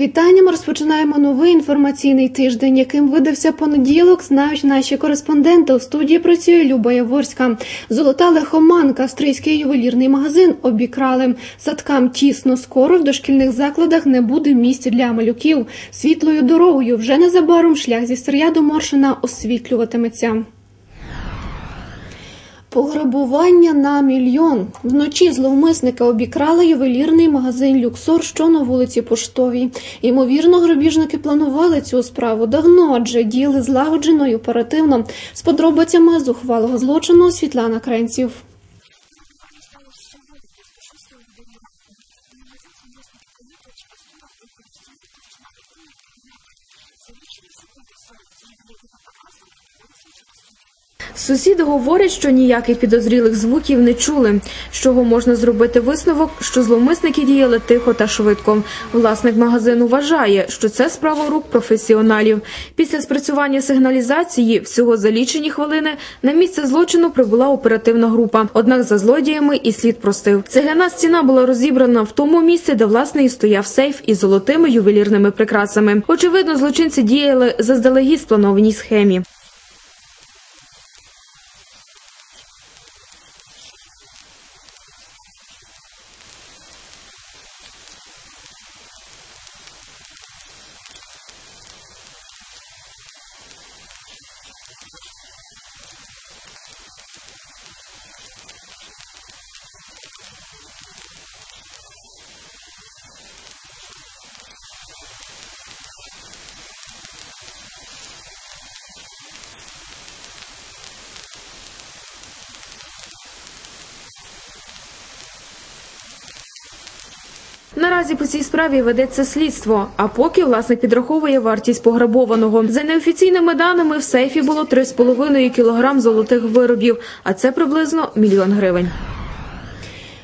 вітання. Ми розпочинаємо новий інформаційний тиждень, яким видався понеділок. Знають наші кореспонденти. У студії працює Люба Яворська. Золота лихоманка, австрійський ювелірний магазин обікрали. Садкам тісно скоро в дошкільних закладах не буде місць для малюків. Світлою дорогою вже незабаром шлях зі Стрия до Моршина освітлюватиметься. Пограбування на мільйон. Вночі зловмисника обікрали ювелірний магазин Люксор, що на вулиці Поштовій. Ймовірно, грабіжники планували цю справу давно, адже діяли злагоджено і оперативно. З подробицями зухвалого злочину Світлана Кренців. Сусіди говорять, що ніяких підозрілих звуків не чули, з чого можна зробити висновок, що зловмисники діяли тихо та швидко. Власник магазину вважає, що це справа рук професіоналів. Після спрацювання сигналізації всього за лічені хвилини на місце злочину прибула оперативна група. Однак за злодіями і слід простив. Цегляна стіна була розібрана в тому місці, де власне і стояв сейф із золотими ювелірними прикрасами. Очевидно, злочинці діяли заздалегідь спланованій схемі. Наразі по цій справі ведеться слідство. А поки власник підраховує вартість пограбованого. За неофіційними даними в сейфі було 3,5 кілограм золотих виробів, а це приблизно мільйон гривень.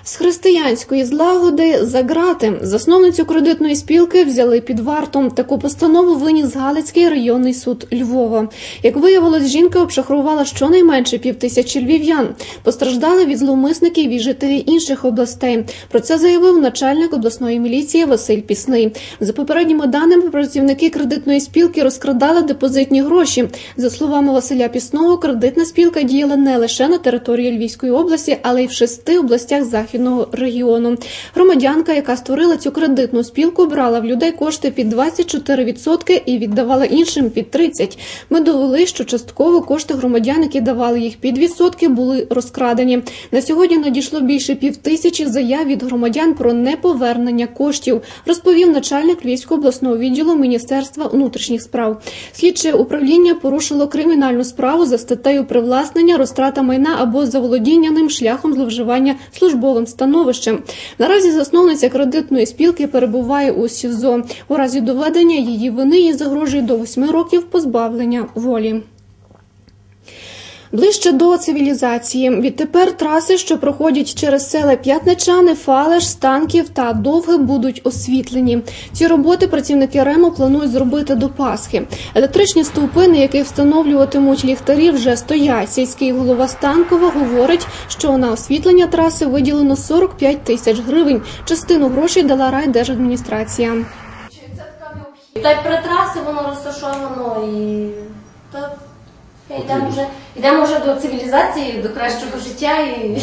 З християнської злагоди за грати засновницю кредитної спілки взяли під варту. Таку постанову виніс Галицький районний суд Львова. Як виявилось, жінка обшахрувала щонайменше півтисячі львів'ян. Постраждали від зловмисників і жителі інших областей. Про це заявив начальник обласної міліції Василь Пісний. За попередніми даними, працівники кредитної спілки розкрадали депозитні гроші. За словами Василя Пісного, кредитна спілка діяла не лише на території Львівської області, але й в шести областях західного регіону. Громадянка, яка створила цю кредитну спілку, брала в людей кошти під 24% і віддавала іншим під 30%. Ми довели, що частково кошти громадян, які давали їх під відсотки, були розкрадені. На сьогодні надійшло більше півтисячі заяв від громадян про неповернення коштів, розповів начальник Львівського обласного відділу Міністерства внутрішніх справ. Слідче управління порушило кримінальну справу за статтею привласнення, розтрата майна або заволодіння ним шляхом зловживання службовим становищем. Наразі засновниця кредитної спілки перебуває у СІЗО. У разі доведення її вини їй загрожує до 8 років позбавлення волі. Ближче до цивілізації. Відтепер траси, що проходять через села П'ятничани, Фалеш, Станків та Довге, будуть освітлені. Ці роботи працівники РЕМО планують зробити до Пасхи. Електричні стовпи, на яких встановлюватимуть ліхтарі, вже стоять. Сільський голова Станкова говорить, що на освітлення траси виділено 45 тисяч гривень. Частину грошей дала райдержадміністрація. Та й при трасі воно розташовано і йдемо вже йдемо вже до цивілізації, до кращого життя і,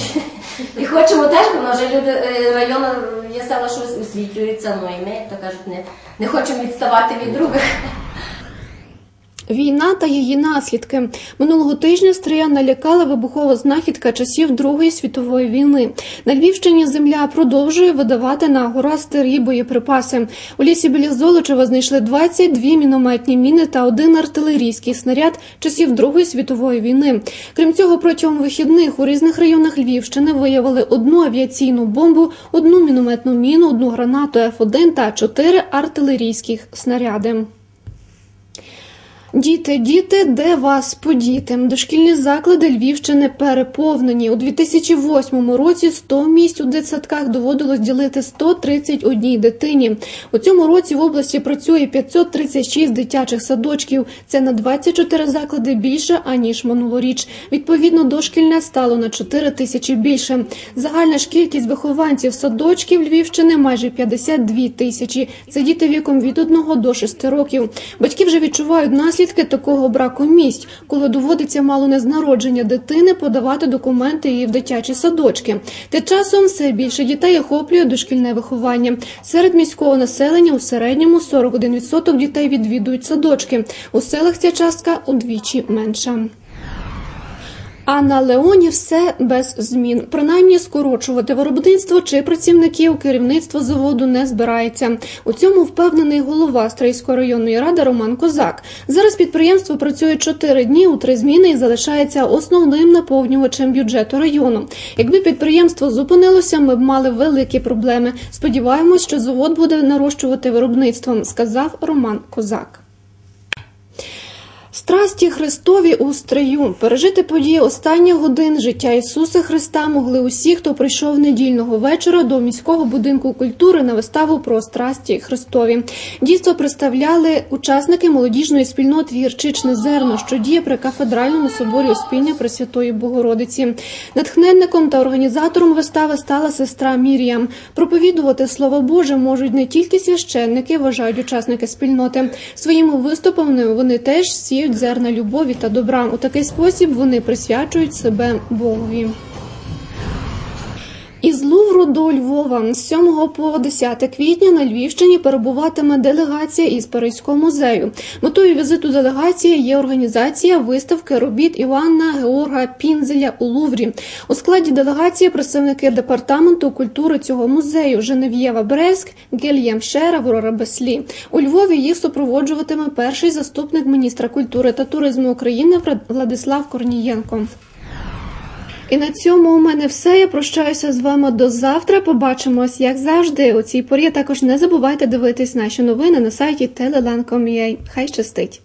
і хочемо теж, бо вже люди е, району є села, що освітлюються, ну і ми, то кажуть, не, не хочемо відставати від других. Війна та її наслідки минулого тижня Стрия налякала вибухова знахідка часів Другої світової війни. На Львівщині земля продовжує видавати на гора старі боєприпаси. У лісі біля Золочева знайшли 22 мінометні міни та один артилерійський снаряд часів Другої світової війни. Крім цього, протягом вихідних у різних районах Львівщини виявили одну авіаційну бомбу, одну мінометну міну, одну гранату Ф1 та чотири артилерійських снаряди. Діти, діти, де вас подіти? Дошкільні заклади Львівщини переповнені. У 2008 році 100 місць у дитсадках доводилось ділити 131 дитині. У цьому році в області працює 536 дитячих садочків. Це на 24 заклади більше аніж минулоріч. Відповідно, дошкільне стало на 4 тисячі більше. Загальна ж кількість вихованців садочків Львівщини майже 52 тисячі. Це діти віком від 1 до 6 років. Батьки вже відчувають наслідки такого браку місць, коли доводиться мало не з народження дитини подавати документи її в дитячі садочки. Тим часом все більше дітей охоплює дошкільне виховання. Серед міського населення у середньому 41% дітей відвідують садочки. У селах ця частка удвічі менша. А на Леоні все без змін. Принаймні скорочувати виробництво чи працівників керівництво заводу не збирається. У цьому впевнений голова Стрийської районної ради Роман Козак. Зараз підприємство працює 4 дні у три зміни і залишається основним наповнювачем бюджету району. Якби підприємство зупинилося, ми б мали великі проблеми. Сподіваємось, що завод буде нарощувати виробництвом, сказав Роман Козак. Страсті Христові у стрию пережити події останніх годин життя Ісуса Христа могли усі, хто прийшов недільного вечора до міського будинку культури на виставу про страсті Христові. Дійство представляли учасники молодіжної спільноти Гірчичне зерно, що діє при кафедральному соборі Успіння Пресвятої Богородиці. Натхненником та організатором вистави стала сестра Мір'ям. Проповідувати слово Боже можуть не тільки священники, вважають учасники спільноти. Своїми виступами вони теж сіють зерна любові та добра. У такий спосіб вони присвячують себе Богові. Із до Львова з 7 по 10 квітня на Львівщині перебуватиме делегація із Паризького музею. Метою візиту делегації є організація виставки робіт Івана Георга Пінзеля у Луврі. У складі делегації представники департаменту культури цього музею Женев'єва Бреск, Гельєм Шер, Аврора Беслі. У Львові їх супроводжуватиме перший заступник міністра культури та туризму України Владислав Корнієнко. І на цьому у мене все. Я прощаюся з вами до завтра. Побачимось, як завжди. У цій порі також не забувайте дивитись наші новини на сайті telelan.com.ua. Хай щастить!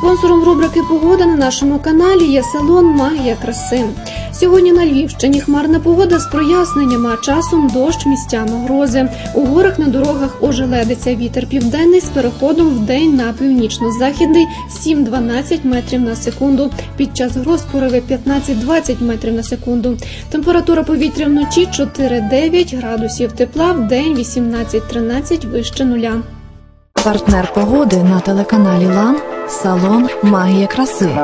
Спонсором рубрики Погода на нашому каналі є салон Магія краси. Сьогодні на Львівщині хмарна погода з проясненнями, а часом дощ місцями грози. У горах на дорогах ожеледиться вітер південний з переходом в день на північно-західний 7-12 метрів на секунду. Під час гроз пориви 15-20 метрів на секунду. Температура повітря вночі 4-9 градусів тепла, в день 18-13 вище нуля. Партнер погоди на телеканалі Лан салон Магія краси.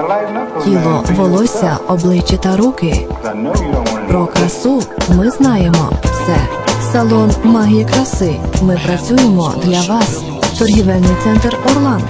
Тіло, волосся, обличчя та руки. Про красу ми знаємо все. Салон Магія краси. Ми працюємо для вас. Торгівельний центр Орлан.